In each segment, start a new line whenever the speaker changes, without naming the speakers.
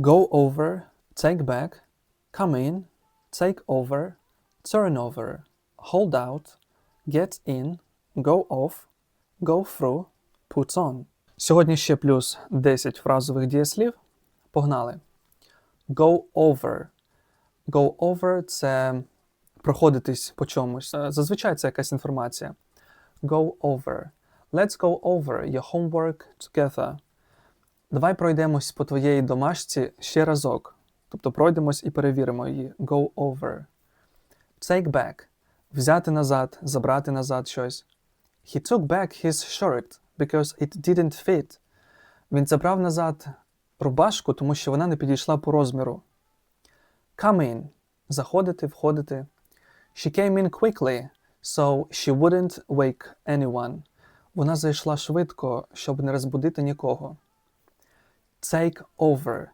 go over, take back, come in, take over, turn over, hold out, get in, go off, go through, put on. Сьогодні ще плюс 10 фразових дієслів. Погнали. Go over. Go over це проходитись по чомусь. Е, Зазвичай це якась інформація. Go over. Let's go over your homework together. Давай пройдемось по твоєї домашці ще разок. Тобто пройдемось і перевіримо її. Go over. Take back. Взяти назад, забрати назад щось. He took back his shirt because it didn't fit. Він забрав назад рубашку, тому що вона не підійшла по розміру. Come in. Заходити, входити. She came in quickly, so she wouldn't wake anyone. Вона зайшла швидко, щоб не розбудити нікого. Take over.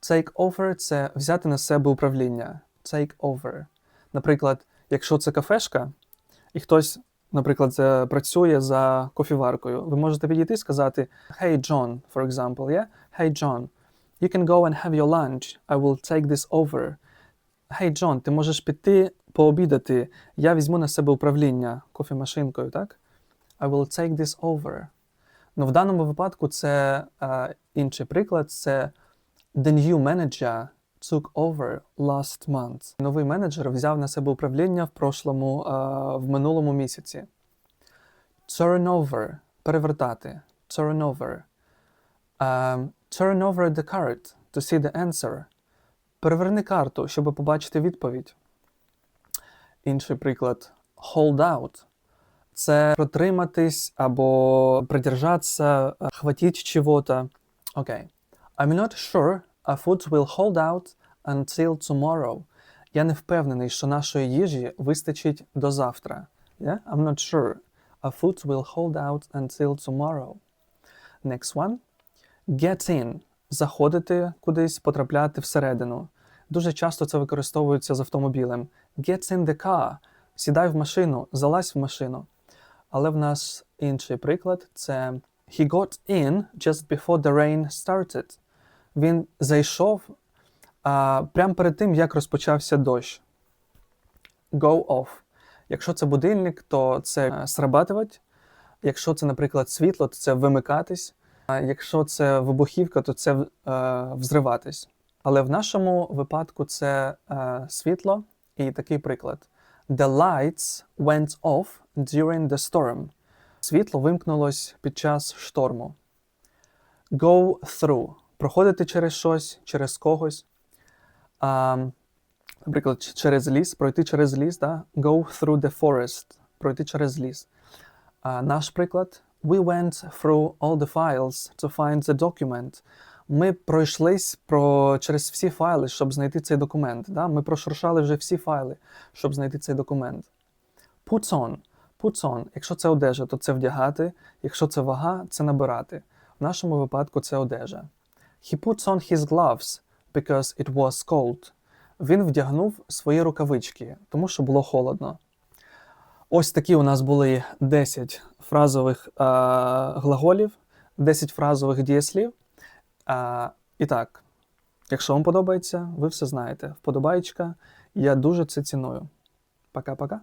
Take over це взяти на себе управління. Take over. Наприклад, якщо це кафешка, і хтось, наприклад, працює за кофіваркою, ви можете підійти і сказати Hey John, for example, yeah? Hey John, you can go and have your lunch. I will take this over. Hey John, ти можеш піти пообідати. Я візьму на себе управління кофемашинкою, так? I will take this over. Ну, в даному випадку це е, інший приклад. Це The new manager took over last month. Новий менеджер взяв на себе управління в прошлому, е, в минулому місяці. Turn over – перевертати. Turn over. Um, turn over the card to see the answer. Переверни карту, щоб побачити відповідь. Інший приклад hold out. Це протриматись або придержатися, е, хватить Окей. I'm not sure our food will hold out until tomorrow. Я не впевнений, що нашої їжі вистачить до завтра. Yeah? I'm not sure. Our food will hold out until tomorrow. Next one. Get in. Заходити кудись, потрапляти всередину. Дуже часто це використовується з автомобілем. Get in the car. Сідай в машину, залазь в машину. Але в нас інший приклад це He got in just before the rain started. Він зайшов а, прямо перед тим, як розпочався дощ. Go off. Якщо це будильник, то це е, срабатувати. Якщо це, наприклад, світло, то це вимикатись. А якщо це вибухівка, то це е, взриватись. Але в нашому випадку це е, світло і такий приклад. The lights went off during the storm. Світло вимкнулось під час шторму. Go through. Проходити через щось, через когось. А, наприклад, через ліс, пройти через ліс, да? Go through the forest. Пройти через ліс. А, наш приклад. We went through all the files to find the document. Ми пройшлись про, через всі файли, щоб знайти цей документ. Да? Ми прошуршали вже всі файли, щоб знайти цей документ. Puts on. Puts on. Якщо це одежа, то це вдягати. Якщо це вага, це набирати. В нашому випадку це одежа. He puts on his gloves because it was cold. Він вдягнув свої рукавички, тому що було холодно. Ось такі у нас були 10 фразових е, глаголів, 10 фразових дієслів. Е, і так, якщо вам подобається, ви все знаєте. Вподобайка. Я дуже це ціную. Пока-пока.